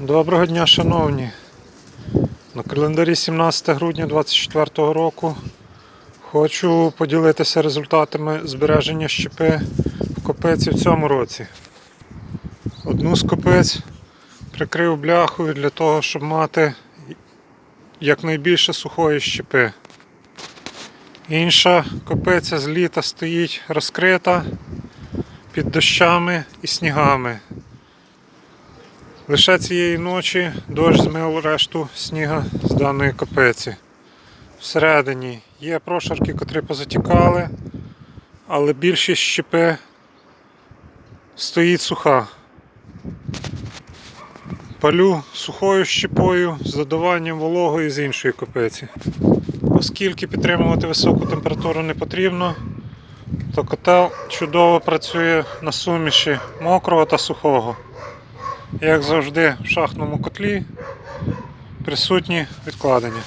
Доброго дня, шановні. На календарі 17 грудня 2024 року хочу поділитися результатами збереження щепи в копиці в цьому році. Одну з копиць прикрив бляхою для того, щоб мати якнайбільше сухої щепи. Інша копиця з літа стоїть розкрита під дощами і снігами. Лише цієї ночі дощ змив решту сніга з даної копиці. Всередині є прошарки, котрі позатікали, але більшість щепи стоїть суха. Палю сухою щепою з додаванням вологої з іншої копиці. Оскільки підтримувати високу температуру не потрібно, то котел чудово працює на суміші мокрого та сухого. Як завжди, в шахтному котлі присутні відкладення.